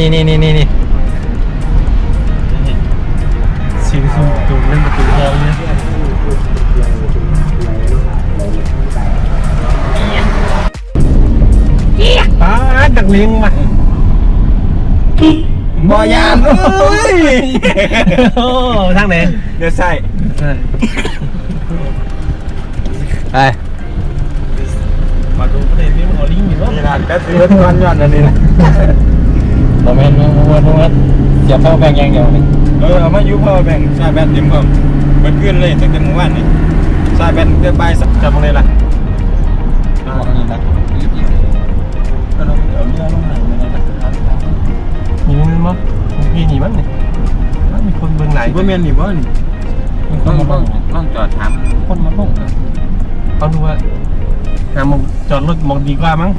นี่นี่นี่นี่นี่นี่ชิงซูตูเล่นประตูแล้วเนี่ยป้าดักเลี้ยงมาบ่ยามเอ้ยโอ้ทางไหนเดี๋ยวใส่ไปมาดูประเด็นนี้มันเอาลิงอยู่เนาะนี่นะแป๊บเดียวทุกวันย้อนอันนี้นะ ตอนนั้นวันวันเสียบเข้าแบงยังเดียวนี่เออเอามาอยู่พ่อแบ่งใส่แบตเต็มเพิ่มเบิดขึ้นเลยตั้งแต่เมื่อวานนี่ใส่แบตเต็มใบสักจับตรงไหนล่ะบอกนี่นะก็ต้องเอาเรือลงไหนไม่ได้นะมีมั้ยมั้งมีนี่มั้งนี่มันมีคนเบิ่งไหนสิบ่แม่นนี่บ่นี่มีคต้อนงมาต้บ้าองงต้องจอดถามคนมาบ้างเขาดูว่าหามองจอดรถมองดีกว่ามั้ง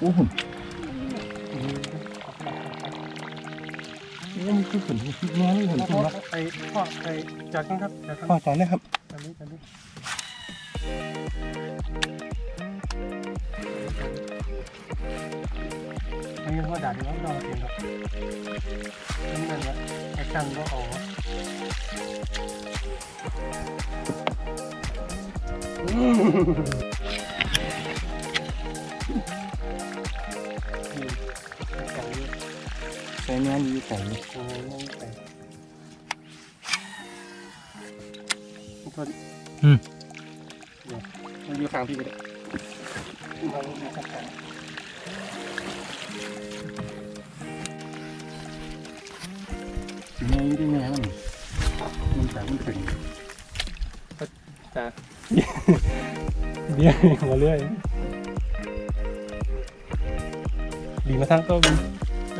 โอ้โหนี่มันคือฝนงานนี่ฝนขึ้นแล้วไอ้พ่อไอ้จากนั้นครับจากนั้นพ่อจอดนะครับตอนนี้ตอนนี้อันนี้ว่าด่าดีว่าเราเองครับนี่นั่นแหละไอ้ช่างก็เอานี่ ใส่เนื้อดีใส่โอ้ยนั่งไปทุกคนอืมมันอยู่ข้างพี่ได้เราไม่สักการเนื้ออยู่ได้ไงมันมันแต่มันถึงจ้าเบี้ยหัวเรื่อยดีมาทั้งก็มีเออ ไ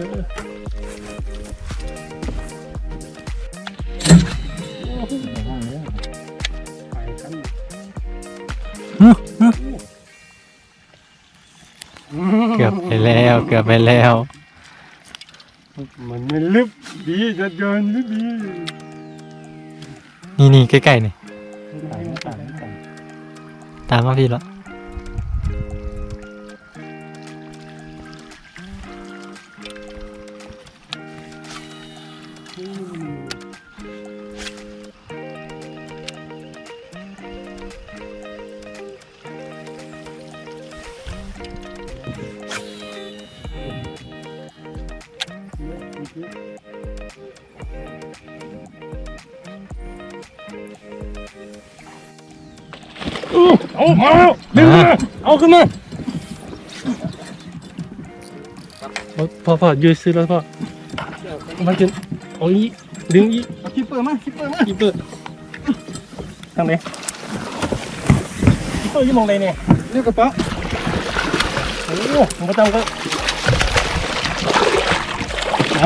ปกันเกือบไปแล้วเกือบไปแล้ว มันไม่ลึกดีจะเดินไม่ดีนี่นี่ใกล้ๆนี่ไปไปไปตามมาพี่แล้ว เอามาดึงมาเอาขึ้นมาพ่อพ่อยืดซื้อแล้วพ่อมันจะโอ้ยดึงอีคิปเปอร์มาคิปเปอร์มาอีเปิดทางไหนอีเปิดยี่มองไหนเนี่ยเรียกกระเป๋าโอ้โหผมก็ต้องก็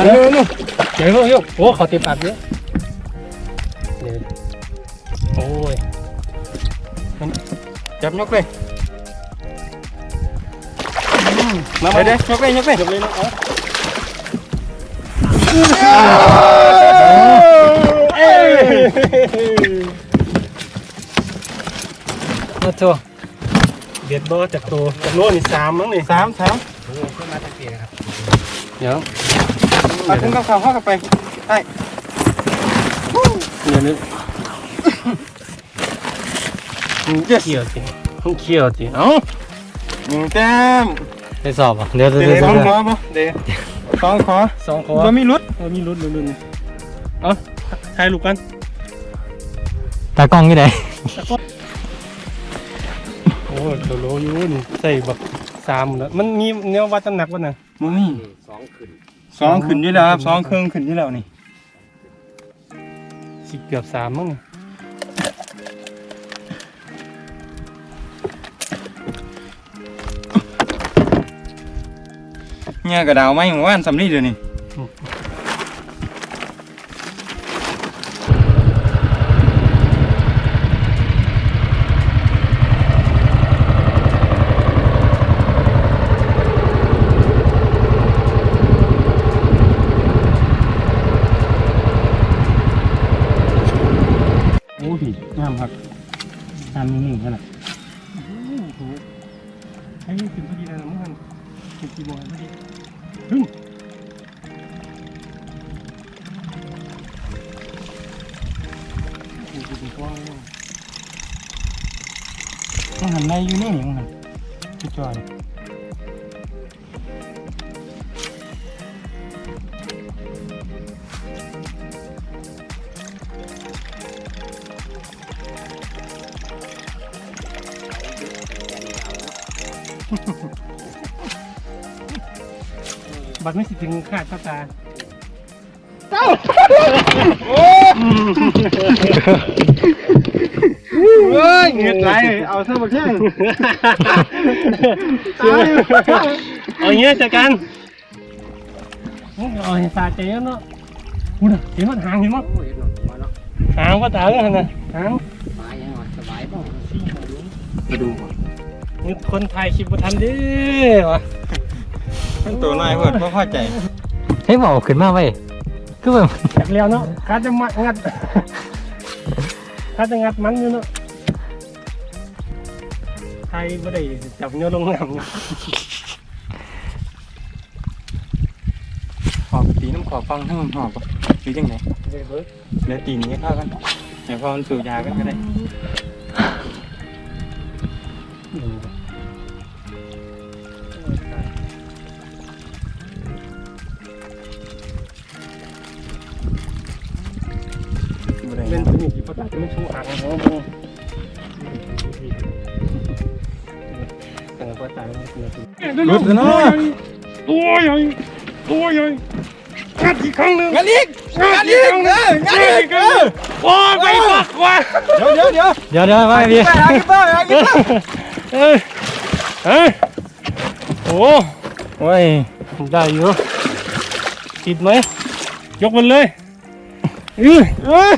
เร็วเร็วเดี๋ยวเดี๋ยวโอ้เขาเต็มปากเยอะเดี๋ยโอ้ย จับยกเลยมาไปเด้ยกเลยยกเลยจบเลยนะเอาเอ้ยมา มมั้งนี่สามสามเดี๋ยวเอาขึ้นกับเขาเข้ากันไปได้เดี๋ยวนึกเจ็ดเขี่ยวสิต้องเขี่ยวสิเอ้าหนึ่งแต้มไปสอบอะเดี๋ยวเดี๋เดี๋ยวยวเดี๋ยวสองเดี๋ยวขอป่ะเดี๋ยวสองขอสองคอบ่มีรุดเออมีรุ่นรุ่นรุ่นนี่เอ้าถ่ายรูปกันตากล้องที่ไหนโอ้โถโลอยู่นี่ใส่แบบสามแล้วมันมีแนววัดน้ำหนักวะน่ะบ่มีสองขึ้นสองขึ้นอยู่แล้วครับสองเครื่องขึ้นอยู่แล้วนี่สิเกือบสามมั้ง เนี่ยกระดาวไม้หมู่บ้านสำลีเดี๋ยวนี้ มันหันในอยู่นี่นี่มันหันพี่จอยบัตรไม่สิถึงขาดก็ตาเฮ้ย เงียบไรเอาซะบักแข้งเอาเงี้ยจัดการเอาให้สาใจแล้วเนาะพูดอะเห็นมันหางเห็นมั้ยหางก็ตากันนะหางสบายยังไงสบายป่ะมาดูนึกคนไทยคลิปบ่ทันเดิวะมันตัวน้อยเพิ่นบ่พอใจเฮ้ยบอกขึ้นมาไว้คือแบบจากแล้วเนาะขาจะมัดงัดขาจะงัดมันอยู่เนาะ ทยไม่ได้จับโยนลงน้ำหอบตีน้ำขอฟังให้มันหอบบ่หรือจังไดเลยเบิร์ดเดี๋ยวตีนี้เข้ากันเดี๋ยวพอมันสูบยากันก็ได้บ่ได้เป็นตัวนี้ที่ประกาศจะไม่ชูหางเขาบ้างแต่ว่าตายไม่เป็นรุดแล้วเนาะตัวใหญ่ตัวใหญ่งัดอีกครั้งหนึ่งงันอีกงันอีกเอองันอีกเออโอ้ยไปปักว่ะเดี๋ยวเดี๋ยวเดี๋ยวเดี๋ยวเดี๋ยวมาพี่ไปหากิปเปอร์หากิปเปอร์เอ้ยเอ้ยโอ้โอ้ยได้อยู่ติดไหมยกมันเลยอือเอ้ย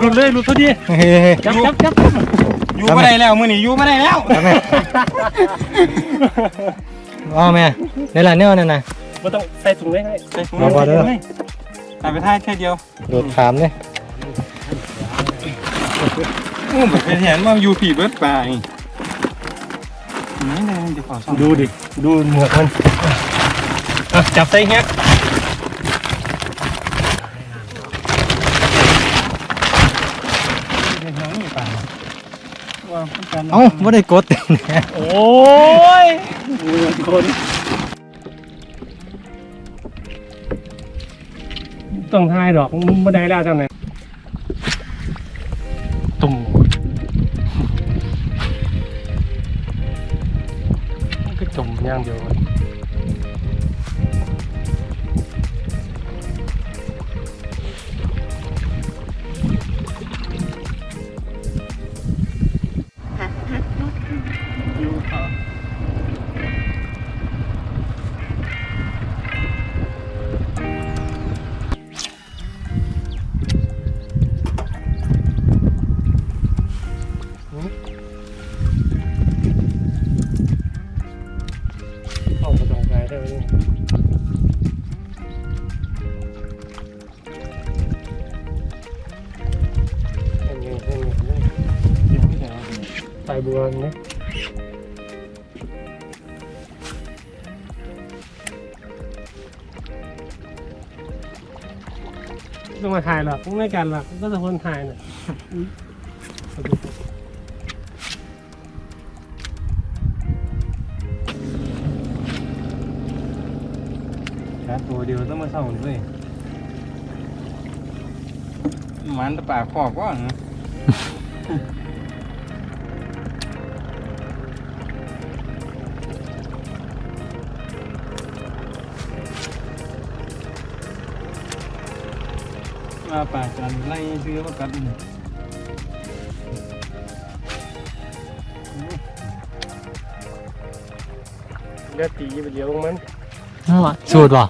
หลุดเลยหลุดพอดีเฮ้จับจับจับ อยู่บ่ได้แล้วมื้อนี้อยู่บ่ได้แล้วทำไมอ๋อแม่ในร้านเนี่ยนั่นน่ะไม่ต้องใส่ถุงเลยให้เอาบ่เด้อเอาไปท่ายแค่เดียวโดดขามเนี่ยอู้แบบเป็นเห็นว่าอยู่ผีเบิดป่านี่นี่เลยเดี๋ยวขอส่องดูดิ ดูหมวกมันอะจับใส่แฮก ว่ามันกัน เอ้าไม่ได้กดโอ้ยมือคนต้องทายดอกมึงไม่ได้แล้วจังไหนตุ่มย่างเดียว ใส่บัวนี่ต้องมาถ่ายหรอกไม่กันหรอกก็จะคนถ่ายน่ะอุ๊ยขอดูก่อนแค่ตัวเดียวต้องมาเศร้าเลยมันตะปากคอกว่าฮะ มาป่าจันไล่ซื้อมากัดนี่เลือดตีไปเดียวมันสูตรว่ะ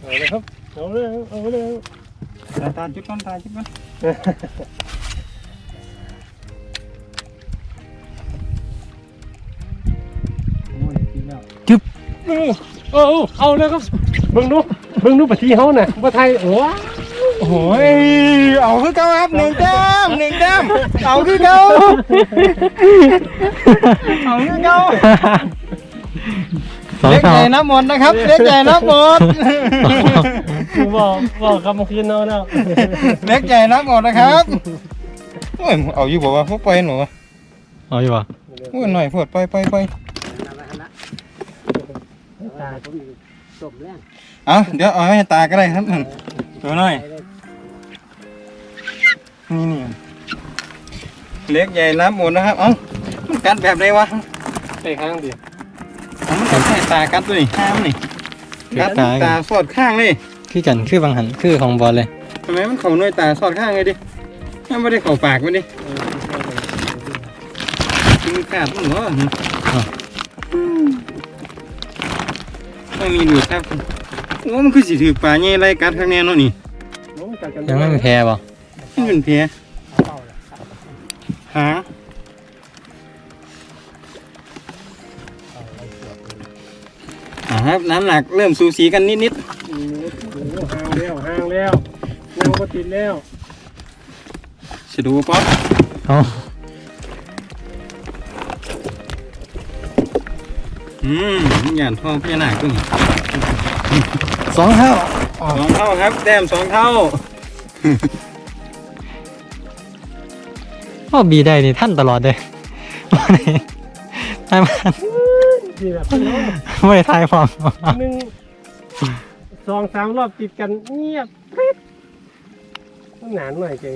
เอาเลยครับเอาเลยเอาเลยตาตาจุดก่อนตาจุดก่อนโอ้ยกินแล้วโอ้เอาเลยครับเบิ่งดูเบิ่งดูปฏิเฮาน่ะบ่ไทยโอ้ โอ้ยเอาคือเก่าครับหนึ่งแต้มหนึ่งแต้มเอาคือเก่าเอาคือเก่าสองเล็กเท่าใหญ่น้ำหมดนะครับเล็กใหญ่น้ำหมดกูบอกบอกคำเมื่อคืนเนาะเนาะเล็กใหญ่น้ำหมดนะครับโอ้ยเอาอยู่บอกว่าพวกไปหนูเอาอยู่ว่ะโอ้ยหน่อยพวดไปไปไปตาผมจบแล้วเอาเดี๋ยวเอาให้ตาก็ได้ครับหนึ่งตัวหน่อย นี่นี่เล็กใหญ่น้ำหมดนะครับ เอ้ามันกัดแบบไหนวะไปข้างเดียวเอามันกัดแค่ตากัดตัวนี่ห้ามนี่กัดตาสอดข้างนี่คือกันคือบางหันคือของบอลเลยทำไมมันเข่าหน่วยตาสอดข้างเลยดิยังไม่ได้เข่าปากมันดิกินขาดมันเหรอไม่มีดูดครับโอ้มันคือสิถือปลาใหญ่ไรกัดข้างแน่เนอนนี่ยังไม่มีแพ้ป่ะมันเป็นเพียหางอ่าครับน้ำหนักเริ่มสูสีกันนิดห่างแล้วห่างแล้วนั่งก็ติดแล้วๆจะดูป๊อปเอาอืมหยาดทองพญานาคตัวนี้สองเท่าสองเท่าครับ แต้มสองเท่า ก็บีได้นี่ท่านตลอดเลยท่านมันนี่แหพร้องไม่ได้ทายความหนึ่งสองสามรอบติดกันเงียบกริบหนานหน่อยเจ๊